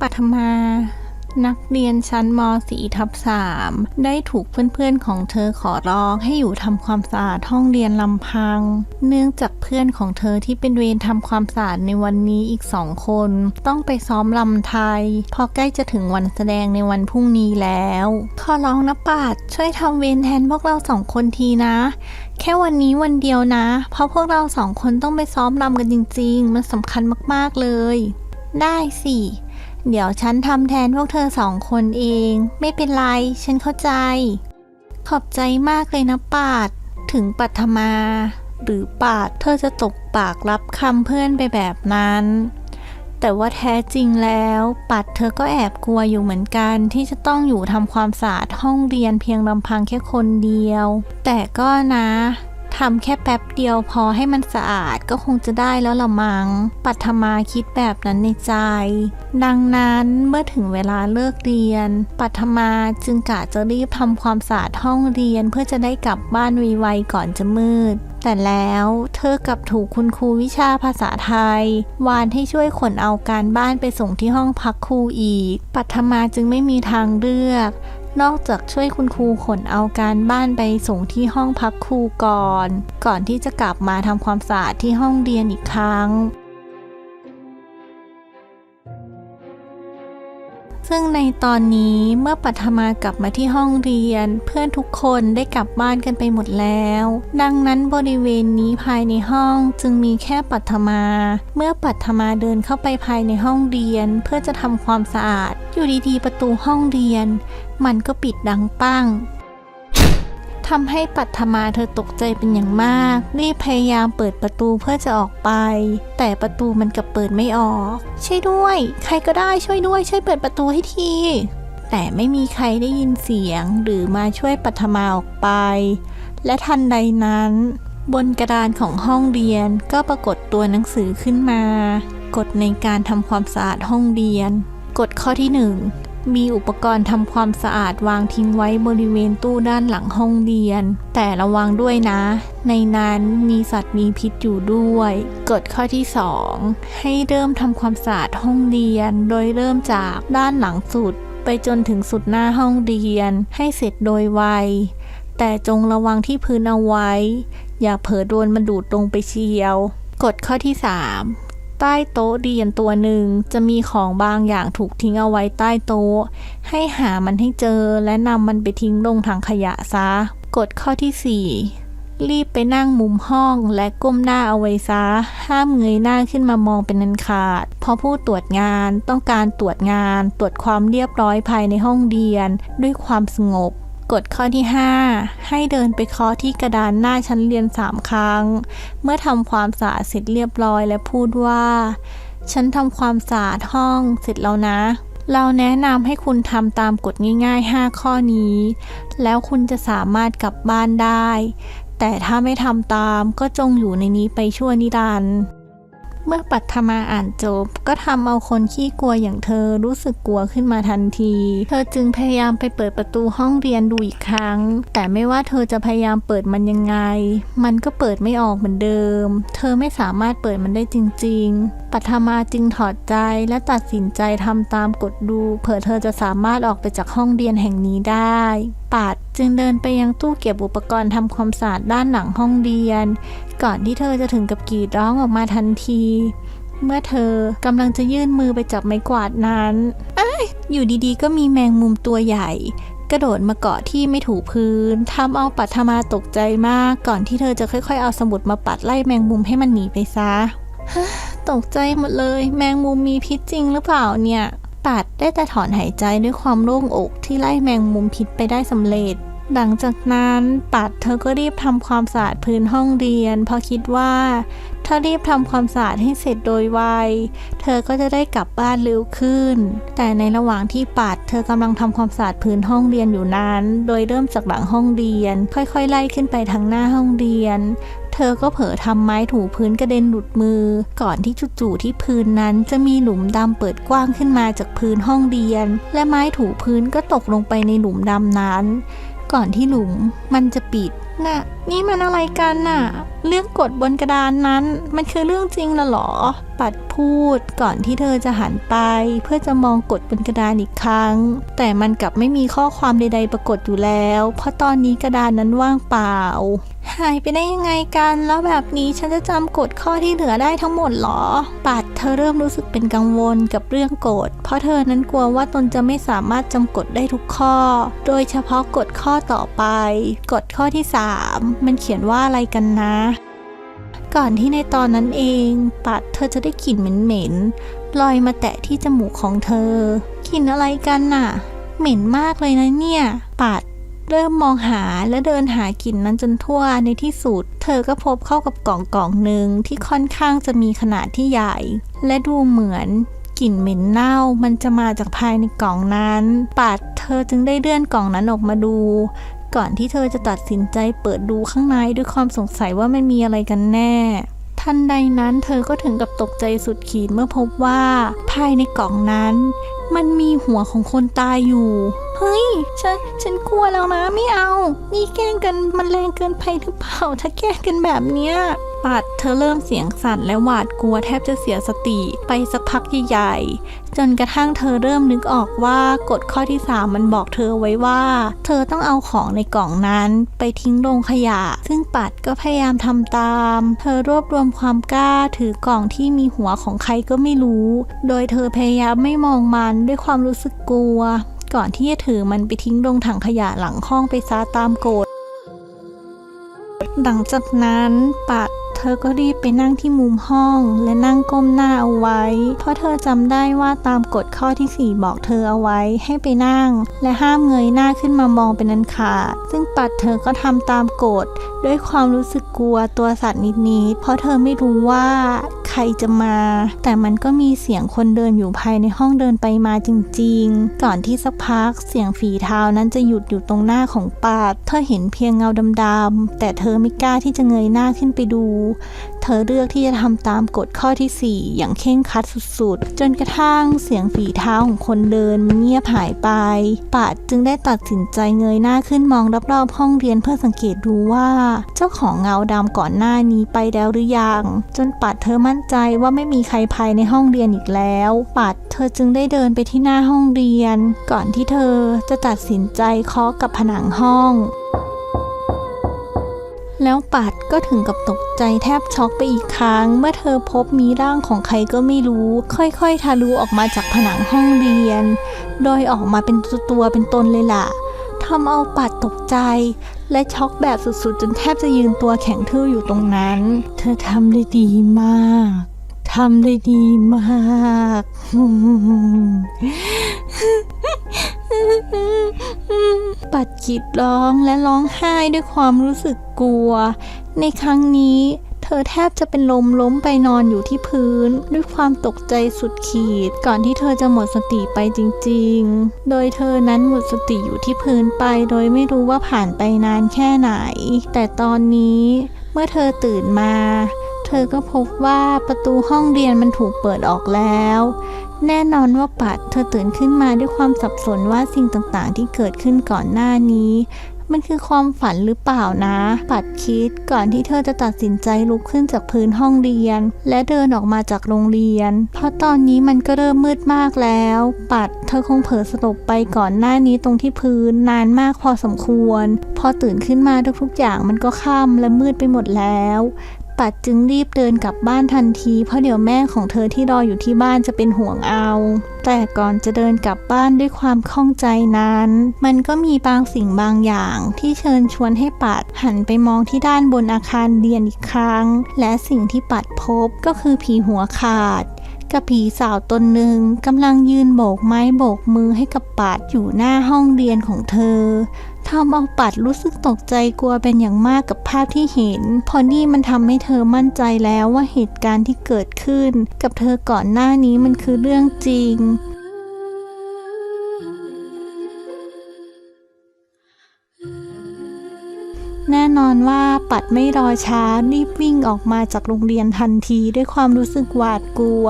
ปัทมานักเรียนชั้นม .4 ทับ3ได้ถูกเพื่อนๆของเธอขอร้องให้อยู่ทำความสะอาดห้องเรียนลำพัง เนื่องจากเพื่อนของเธอที่เป็นเวรทำความสะอาดในวันนี้อีกสองคน ต้องไปซ้อมลำไทย พอใกล้จะถึงวันแสดงในวันพรุ่งนี้แล้ว ขอร้องนะปาดช่วยทำเวรแทนพวกเราสองคนทีนะ แค่วันนี้วันเดียวนะ เพราะพวกเราสองคนต้องไปซ้อมรำกันจริง ๆ มันสำคัญมากๆเลย ได้สิ เดี๋ยวฉันทำแทนพวกเธอสองคนเอง ไม่เป็นไร ฉันเข้าใจ ขอบใจมากเลยนะปาด ถึงปัทมา หรือปาดเธอจะตกปากรับคำเพื่อนไปแบบนั้น แต่ว่าแท้จริงแล้วปัดเธอก็แอบกลัวอยู่เหมือนกันที่จะต้องอยู่ทำความสะอาดห้องเรียนเพียงลำพังแค่คนเดียว แต่ก็นะ ทำแค่แป๊บเดียวพอให้มันสะอาดก็คงจะได้แล้วละมัง้ง ปัทมาคิดแบบนั้นในใจ ดังนั้นเมื่อถึงเวลาเลิกเรียน ปัทมาจึงกะจะรีบทำความสะอาดห้องเรียนเพื่อจะได้กลับบ้านไวๆก่อนจะมืดแต่แล้วเธอกลับถูกคุณครูวิชาภาษาไทย วานให้ช่วยขนเอาการบ้านไปส่งที่ห้องพักครูอีก ปัทมาจึงไม่มีทางเลือก นอกจากช่วยคุณครูขนเอาการบ้านไปส่งที่ห้องพักครูก่อน ก่อนที่จะกลับมาทำความสะอาดที่ห้องเรียนอีกครั้ง ซึ่งในตอนนี้เมื่อปัทมากลับมาที่ห้องเรียน เพื่อนทุกคนได้กลับบ้านกันไปหมดแล้ว ดังนั้นบริเวณนี้ภายในห้องจึงมีแค่ปัทมา เมื่อปัทมาเดินเข้าไปภายในห้องเรียน เพื่อจะทำความสะอาด อยู่ดีๆประตูห้องเรียน มันก็ปิดดังปั้งทำให้ปัทมาเธอตกใจเป็นอย่างมาก รีบพยายามเปิดประตูเพื่อจะออกไป แต่ประตูมันกลับเปิดไม่ออก ช่วยด้วย ใครก็ได้ช่วยด้วย ช่วยเปิดประตูให้ที แต่ไม่มีใครได้ยินเสียงหรือมาช่วยปัทมาออกไป และทันใดนั้น บนกระดานของห้องเรียนก็ปรากฏตัวหนังสือขึ้นมา กฎในการทำความสะอาดห้องเรียนกฎข้อที่หนึ่ง มีอุปกรณ์ทำความสะอาดวางทิ้งไว้บริเวณตู้ด้านหลังห้องเรียน แต่ระวังด้วยนะ ในนั้นมีสัตว์มีพิษอยู่ด้วยกฎข้อที่ 2 ให้เริ่มทำความสะอาดห้องเรียน โดยเริ่มจากด้านหลังสุด ไปจนถึงสุดหน้าห้องเรียน ให้เสร็จโดยไวแต่จงระวังที่พื้นเอาไว้ อย่าเผลอโดนมันดูดลงไปเชียว กฎข้อที่ 3 ใต้โต๊ะเรียนตัวหนึ่งจะมีของบางอย่างถูกทิ้งเอาไว้ใต้โต๊ะ ให้หามันให้เจอและนำมันไปทิ้งลงถังขยะซะ กฎข้อที่ 4 รีบไปนั่งมุมห้องและก้มหน้าเอาไว้ซะ ห้ามเงยหน้าขึ้นมามองเป็นนันขาด เพราะผู้ตรวจงานต้องการตรวจงาน ตรวจความเรียบร้อยภายในห้องเรียน ด้วยความสงบ กฎข้อที่ 5 ให้เดินไปเคาะที่กระดานหน้าชั้นเรียน 3 ครั้ง เมื่อทำความสะอาดเสร็จเรียบร้อยและพูดว่า ฉันทำความสะอาดห้องเสร็จแล้วนะ เราแนะนำให้คุณทำตามกฎง่าย ๆ 5 ข้อนี้ แล้วคุณจะสามารถกลับบ้านได้ แต่ถ้าไม่ทำตามก็จงอยู่ในนี้ไปชั่วนิรันดร์ มื่อปัทมาอ่านจบ ก็ทำเอาคนขี้กลัวอย่างเธอรู้สึกกลัวขึ้นมาทันที เธอจึงพยายามไปเปิดประตูห้องเรียนดูอีกครั้ง แต่ไม่ว่าเธอจะพยายามเปิดมันยังไง มันก็เปิดไม่ออกเหมือนเดิม เธอไม่สามารถเปิดมันได้จริง ๆ ปัทมาจึงถอดใจและตัดสินใจทำตามกฎดู เผื่อเธอจะสามารถออกไปจากห้องเรียนแห่งนี้ได้ปัดจึงเดินไปยังตู้เก็บอุปกรณ์ทำความสะอาดด้านหลังห้องเรียน ก่อนที่เธอจะถึงกับกรีดร้องออกมาทันที เมื่อเธอกำลังจะยื่นมือไปจับไม้กวาดนั้นเอ้ยอยู่ดีๆ ก็มีแมงมุมตัวใหญ่ กระโดดมาเกาะที่ไม่ถูพื้นทำเอาปัทมาตกใจมาก ก่อนที่เธอจะค่อยๆ เอาสมุดมาปัดไล่แมงมุมให้มันหนีไปซะตกใจหมดเลย แมงมุมมีพิษจริงหรือเปล่าเนี่ย ปัดได้แต่ถอนหายใจด้วยความโล่งอกที่ไล่แมงมุมพิษไปได้สำเร็จ หลังจากนั้นปัดเธอก็รีบทำความสะอาดพื้นห้องเรียน เพราะคิดว่า ถ้ารีบทำความสะอาดให้เสร็จโดยไวเธอก็จะได้กลับบ้านเร็วขึ้น แต่ในระหว่างที่ปัด เธอกำลังทำความสะอาดพื้นห้องเรียนอยู่นั้น โดยเริ่มจากหลังห้องเรียน ค่อยๆ ไล่ขึ้นไปทางหน้าห้องเรียน เธอก็เผลอทำไม้ถูพื้นกระเด็นหลุดมือ ก่อนที่จู่ๆที่พื้นนั้นจะมีหลุมดำเปิดกว้างขึ้นมาจากพื้นห้องเรียน และไม้ถูพื้นก็ตกลงไปในหลุมดำนั้น ก่อนที่หลุมมันจะปิด น่ะ นี่มันอะไรกันน่ะ เรื่องกฎบนกระดานนั้น มันคือเรื่องจริงนะหรอ ปัดพูดก่อนที่เธอจะหันไป เพื่อจะมองกฎบนกระดานอีกครั้ง แต่มันกลับไม่มีข้อความใด ๆ ปรากฏอยู่แล้ว เพราะตอนนี้กระดานนั้นว่างเปล่า หายไปได้ยังไงกัน แล้วแบบนี้ฉันจะจำกฎข้อที่เหลือได้ทั้งหมดเหรอ ปัด อเริ่มรู้สึกเป็นกังวลกับเรื่องกฎ เพราะเธอนั้นกลัวว่าตนจะไม่สามารถจำกฎได้ทุกข้อ โดยเฉพาะกฎข้อต่อไป กฎข้อที่ 3 มันเขียนว่าอะไรกันนะก่อนที่ในตอนนั้นเอง ปัดเธอจะได้กลิ่นเหม็นๆลอยมาแตะที่จมูกของเธอ กลิ่นอะไรกันน่ะ เหม็นมากเลยนะเนี่ย ปัด เริ่มมองหาและเดินหากลิ่นนั้นจนทั่วในที่สุด เธอก็พบเข้ากับกล่องกล่องหนึ่งที่ค่อนข้างจะมีขนาดที่ใหญ่ และดูเหมือนกลิ่นเหม็นเน่ามันจะมาจากภายในกล่องนั้น ปัดเธอจึงได้เลื่อนกล่องนั้นออกมาดู ก่อนที่เธอจะตัดสินใจเปิดดูข้างในด้วยความสงสัยว่ามันมีอะไรกันแน่ ทันใดนั้นเธอก็ถึงกับตกใจสุดขีดเมื่อพบว่า ภายในกล่องนั้น มันมีหัวของคนตายอยู่ เฮ้ย ฉัน ฉันกลัวแล้วนะไม่เอา นี่แกล้งกันมันแรงเกินไปหรือเปล่า ถ้าแกล้งกันแบบเนี้ยปัดเธอเริ่มเสียงสั่นและหวาดกลัวแทบจะเสียสติไปสักพักใหญ่ๆ จนกระทั่งเธอเริ่มนึกออกว่ากฎข้อที่ 3 มันบอกเธอไว้ว่า เธอต้องเอาของในกล่องนั้นไปทิ้งลงขยะ ซึ่งปัดก็พยายามทำตาม เธอรวบรวมความกล้าถือกล่องที่มีหัวของใครก็ไม่รู้ โดยเธอพยายามไม่มองมันด้วยความรู้สึกกลัว ก่อนที่จะถือมันไปทิ้งลงถังขยะหลังห้องไปซะตามโกรธหลังจากนั้นปัด เธอก็รีบไปนั่งที่มุมห้อง และนั่งก้มหน้าเอาไว้ เพราะเธอจำได้ว่าตามกฎข้อที่ 4 บอกเธอเอาไว้ให้ไปนั่ง และห้ามเงยหน้าขึ้นมามองเป็นอันขาด ซึ่งปัดเธอก็ทำตามกฎ ด้วยความรู้สึกกลัวตัวสั่นนิดๆ เพราะเธอไม่รู้ว่าใครจะมา แต่มันก็มีเสียงคนเดินอยู่ภายในห้องเดินไปมาจริงๆ ก่อนที่สักพักเสียงฝีเท้านั้นจะหยุดอยู่ตรงหน้าของปัดเธอเห็นเพียงเงาดำๆ แต่เธอไม่กล้าที่จะเงยหน้าขึ้นไปดูเธอเลือกที่จะทำตามกฎข้อที่ 4 อย่างเคร่งครัดสุดๆ จนกระทั่งเสียงฝีเท้าของคนเดินมันเงียบหายไปปัดจึงได้ตัดสินใจเงยหน้าขึ้นมองรอบๆห้องเรียนเพื่อสังเกตดูว่า เจ้าของเงาดำก่อนหน้านี้ไปแล้วหรือยัง จนปัดเธอมั่นใจว่าไม่มีใครภายในห้องเรียนอีกแล้วปัดเธอจึงได้เดินไปที่หน้าห้องเรียน ก่อนที่เธอจะตัดสินใจเคาะกับผนังห้อง แล้วปัดก็ถึงกับตกใจแทบช็อกไปอีกครั้ง เมื่อเธอพบมีร่างของใครก็ไม่รู้ ค่อยๆ ทะลุออกมาจากผนังห้องเรียน โดยออกมาเป็นตัวเป็นตนเลยล่ะทำเอาปัดตกใจ และช็อกแบบสุดๆ จนแทบจะยืนตัวแข็งทื่ออยู่ตรงนั้น เธอทำได้ดีมากทำได้ดีมาก ปัดกรีดร้องและร้องไห้ด้วยความรู้สึกกลัว ในครั้งนี้เธอแทบจะเป็นลมล้มไปนอนอยู่ที่พื้น ด้วยความตกใจสุดขีด ก่อนที่เธอจะหมดสติไปจริงๆ โดยเธอนั้นหมดสติอยู่ที่พื้นไป โดยไม่รู้ว่าผ่านไปนานแค่ไหน แต่ตอนนี้เมื่อเธอตื่นมา เธอก็พบว่าประตูห้องเรียนมันถูกเปิดออกแล้ว แน่นอนว่าปัดเธอตื่นขึ้นมาด้วยความสับสนว่าสิ่งต่างๆ ที่เกิดขึ้นก่อนหน้านี้ มันคือความฝันหรือเปล่านะ ปัดคิดก่อนที่เธอจะตัดสินใจลุกขึ้นจากพื้นห้องเรียน และเดินออกมาจากโรงเรียน เพราะตอนนี้มันก็เริ่มมืดมากแล้ว ปัดเธอคงเผลอสลบไปก่อนหน้านี้ตรงที่พื้นนานมากพอสมควร พอตื่นขึ้นมาทุกๆอย่างมันก็ค่ำและมืดไปหมดแล้ว ปัดจึงรีบเดินกลับบ้านทันที เพราะเดี๋ยวแม่ของเธอที่รออยู่ที่บ้านจะเป็นห่วงเอา แต่ก่อนจะเดินกลับบ้านด้วยความข้องใจนั้น มันก็มีบางสิ่งบางอย่างที่เชิญชวนให้ปัดหันไปมองที่ด้านบนอาคารเรียนอีกครั้ง และสิ่งที่ปัดพบก็คือผีหัวขาดกับผีสาวตนหนึ่งกำลังยืนโบกไม้โบกมือให้กับปัดอยู่หน้าห้องเรียนของเธอ ทำเอาปัดรู้สึกตกใจกลัวเป็นอย่างมากกับภาพที่เห็นเพอนี่มันทำให้เธอมั่นใจแล้วว่าเหตุการณ์ที่เกิดขึ้น กับเธอก่อนหน้านี้มันคือเรื่องจริงแน่นอนว่าปัดไม่รอช้ารีบวิ่งออกมาจากโรงเรียนทันทีด้วยความรู้สึกหวาดกลัว